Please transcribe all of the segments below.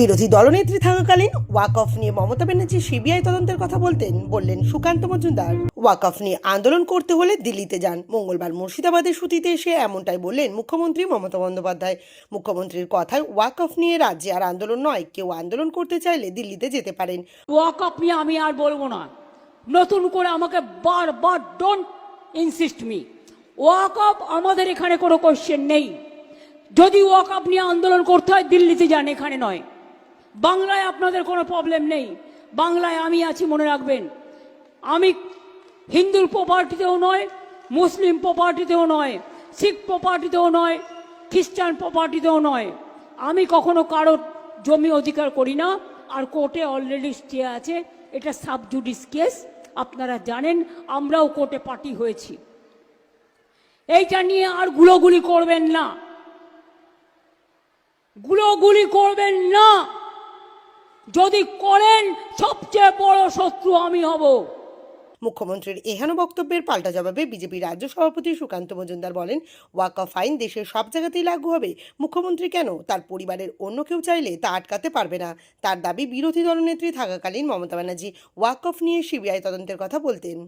বিরোধী দলনেত্রী থাকাকালীন ওয়াক অফ নিয়ে মমতা ব্যানার্জি সিবিআই তদন্তের কথা বলতেন, বললেন সুকান্ত মজুমদার। ওয়াক অফ নিয়ে আন্দোলন করতে হলে দিল্লিতে যান। মঙ্গলবার মুর্শিদাবাদের সুতিতে এসে এমনটাই বললেন মুখ্যমন্ত্রী মমতা বন্দ্যোপাধ্যায়। মুখ্যমন্ত্রীর কথায় ওয়াক অফ নিয়ে রাজ্যে আর আন্দোলন নয়, কেউ আন্দোলন করতে চাইলে দিল্লিতে যেতে পারেন। ওয়াক আপ নিয়ে আমি আর বলব না। নতুন করে আমাকে বারবার don't insist me walk up আমাদের এখানে কোনো কোশ্চেন নেই। যদি ওয়াক আপ নিয়ে আন্দোলন করতে হয়, দিল্লিতে যান, এখানে নয়। বাংলায় আপনাদের কোনো প্রবলেম নেই। বাংলায় আমি আছি, মনে রাখবেন। আমি হিন্দুর প্রপার্টিতেও নয়, মুসলিম প্রপার্টিতেও নয়, শিখ প্রপার্টিতেও নয়, খ্রিস্টান প্রপার্টিতেও নয়। আমি কখনো কারোর জমি অধিকার করি না, আর কোর্টে অলরেডি স্টে আছে। এটা সাবজুডিস কেস আপনারা জানেন, আমরাও কোর্টে পার্টি হয়েছি। এইটা নিয়ে আর গুলোগুলি করবেন না। গুলোগুলি করবেন না। যদি করেন সবচেয়ে বড় শত্রু আমি হব। মুখ্যমন্ত্রীর এহেন বক্তব্যের পাল্টা জবাবে বিজেপি রাজ্য সভাপতি সুকান্ত মজুমদার বলেন ওয়াক অফ আইন দেশের সব জায়গাতেই লাগু হবে। মুখ্যমন্ত্রী কেন? তার পরিবারের অন্য কেউ চাইলে তা আটকাতে পারবে না। তার দাবি বিরোধী দলনেত্রী থাকাকালীন মমতা ব্যানার্জি ওয়াক অফ নিয়ে সিবিআই তদন্তের কথা বলতেন।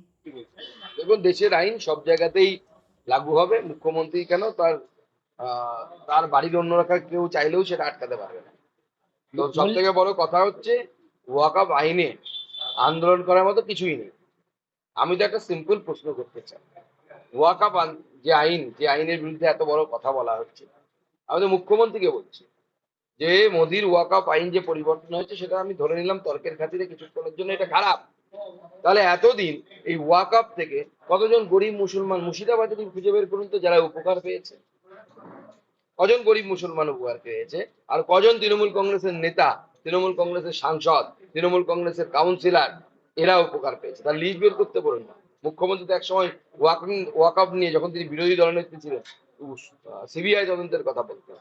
দেখুন দেশের আইন সব জায়গাতেই লাগু হবে। মুখ্যমন্ত্রী কেন? তার তার বাড়ির অন্যরা কেউ চাইলেও সেটা আটকাতে পারবে না। সব থেকে বড় কথা হচ্ছে ওয়াকআপ আইনে আন্দোলন করার মতো কিছুই নেই। আমি তো একটা সিম্পল প্রশ্ন করতে চাই। ওয়াকআপ যে আইন যে আইনের বিরুদ্ধে এত বড় কথা বলা হচ্ছে আমি তো মুখ্যমন্ত্রীকে বলছি যে মোদির ওয়াকআপ আইন যে পরিবর্তন হয়েছে সেটা আমি ধরে নিলাম তর্কের খাতিরে কিছু কিছুক্ষণের জন্য এটা খারাপ। তাহলে এতদিন এই ওয়াকআপ থেকে কতজন গরিব মুসলমান মুর্শিদাবাদে তুমি খুঁজে বের করুন তো যারা উপকার পেয়েছে? কজন গরিব মুসলমান উপকার পেয়েছে? আর কজন তৃণমূল কংগ্রেসের নেতা, তৃণমূল কংগ্রেসের সাংসদ, তৃণমূল কংগ্রেসের কাউন্সিলর এরা উপকার পেয়েছে? তার লিস্ট বের করতে বলুন না। মুখ্যমন্ত্রী তো একসময় ওয়াকিং, ওয়াকআপ নিয়ে যখন তিনি বিরোধী দলনেত্রী ছিলেন সিবিআই তদন্তের কথা বলতেন।